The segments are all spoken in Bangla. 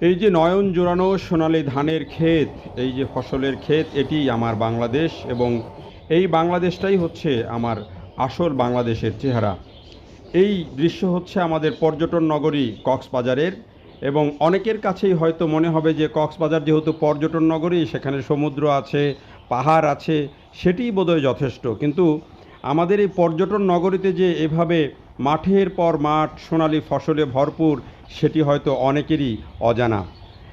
এই যে নয়ন জোড়ানো সোনালী ধানের ক্ষেত, এই যে ফসলের ক্ষেত, এটি আমার বাংলাদেশ এবং এই বাংলাদেশটাই হচ্ছে আমার আসল বাংলাদেশের চেহারা। এই দৃশ্য হচ্ছে আমাদের পর্যটন নগরী কক্সবাজারের এবং অনেকের কাছেই হয়তো মনে হবে যে কক্সবাজার যেহেতু পর্যটন নগরী, সেখানে সমুদ্র আছে, পাহাড় আছে, সেটিই বোধহয় যথেষ্ট। কিন্তু আমাদের এই পর্যটন নগরীতে যে এভাবে মাঠের পর মাঠ, সোনালি ফসলে ভরপুর, সেটি হয়তো অনেকেরই অজানা।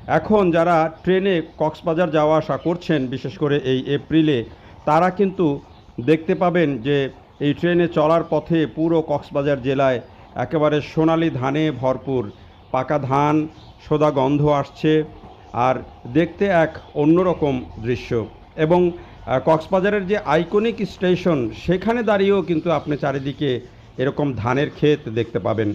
এখন যারা ট্রেনে কক্সবাজার যাওয়া আসা করছেন, বিশেষ করে এই এপ্রিলে, তারা কিন্তু দেখতে পাবেন যে এই ট্রেনে চলার পথে পুরো কক্সবাজার জেলায় একেবারে সোনালি ধানে ভরপুর। পাকা ধান, সোদা গন্ধ আসছে, আর দেখতে এক অন্যরকম দৃশ্য। এবং কক্সবাজারের যে আইকনিক স্টেশন, সেখানে দাঁড়িয়েও কিন্তু আপনি চারিদিকে এরকম ধানের ক্ষেত দেখতে পাবেন।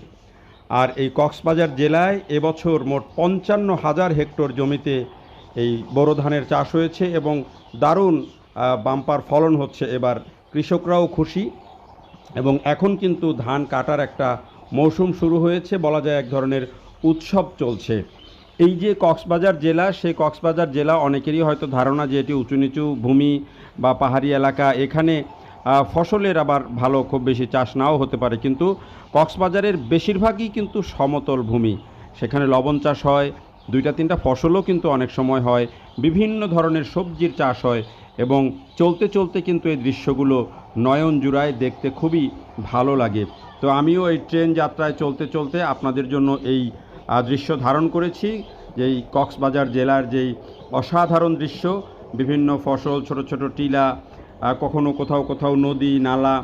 আর এই কক্সবাজার জেলায় এবছর মোট পঞ্চান্ন হাজার হেক্টর জমিতে এই বোরো ধানের চাষ হয়েছে এবং দারুণ বাম্পার ফলন হচ্ছে এবার। কৃষকরাও খুশি এবং এখন কিন্তু ধান কাটার একটা মৌসুম শুরু হয়েছে, বলা যায় এক ধরনের উৎসব চলছে। এই যে কক্সবাজার জেলা, সেই কক্সবাজার জেলা অনেকেরই হয়তো ধারণা যে এটি উঁচু নিচু ভূমি বা পাহাড়ি এলাকা। এখানে ফসলের আবার ভালো খুব বেশি চাষ নাও হতে পারে। কিন্তু কক্সবাজারের বেশিরভাগই কিন্তু সমতল ভূমি। সেখানে লবণ চাষ হয়, দুইটা তিনটা ফসলও কিন্তু অনেক সময় হয়, বিভিন্ন ধরনের সবজির চাষ হয় এবং চলতে চলতে কিন্তু এই দৃশ্যগুলো নয়ন জুড়ায় দেখতে খুবই ভালো লাগে। তো আমিও এই ট্রেন যাত্রায় চলতে চলতে আপনাদের জন্য এই দৃশ্য ধারণ করেছি। যেই কক্সবাজার জেলার যেই অসাধারণ দৃশ্য, বিভিন্ন ফসল, ছোট ছোট টিলা কখনো কোথাও কোথাও নদী, নালা,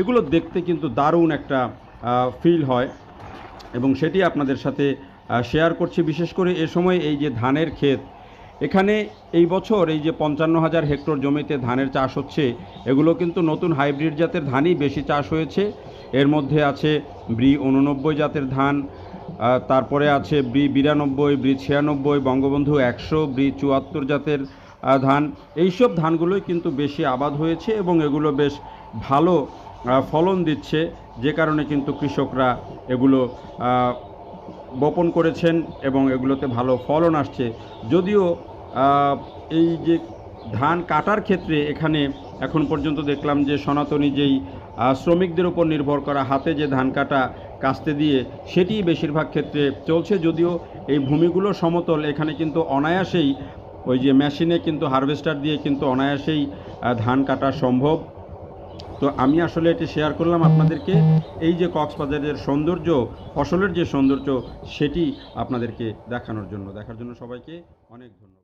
এগুলো দেখতে কিন্তু দারুণ একটা ফিল হয়। এবং সেটি আপনাদের সাথে শেয়ার করছি। বিশেষ করে এ সময় এই যে ধানের ক্ষেত, এখানে এই বছর এই যে পঞ্চান্ন হাজার হেক্টর জমিতে ধানের চাষ হচ্ছে, এগুলো কিন্তু নতুন হাইব্রিড জাতের ধানই বেশি চাষ হয়েছে। এর মধ্যে আছে ব্রি উননব্বই জাতের ধান তারপরে আছে ব্রি বিরানব্বই ব্রি ছিয়ানব্বই, বঙ্গবন্ধু একশো ব্রি চুয়াত্তর জাতের ধান। এইসব ধানগুলোই কিন্তু বেশি আবাদ হয়েছে এবং এগুলো বেশ ভালো ফলন দিচ্ছে, যে কারণে কিন্তু কৃষকরা এগুলো বপন করেছেন এবং এগুলোতে ভালো ফলন আসছে। যদিও এই যে ধান কাটার ক্ষেত্রে এখানে এখন পর্যন্ত দেখলাম যে সনাতনী যেই শ্রমিকদের উপর নির্ভর করা হাতে যে ধান কাটা কাস্তে দিয়ে সেটি বেশিরভাগ ক্ষেত্রে চলছে। যদিও এই ভূমিগুলো সমতল, এখানে কিন্তু অনায়াসেই ওই যে মেশিনে কিন্তু হারভেস্টার দিয়ে কিন্তু অনায়াসেই ধান কাটা সম্ভব। তো আমি আসলে এটি শেয়ার করলাম আপনাদেরকে, এই যে কক্সবাজারের সৌন্দর্য, ফসলের যে সৌন্দর্য, সেটি আপনাদেরকে দেখানোর জন্য। দেখার জন্য সবাইকে অনেক ধন্যবাদ।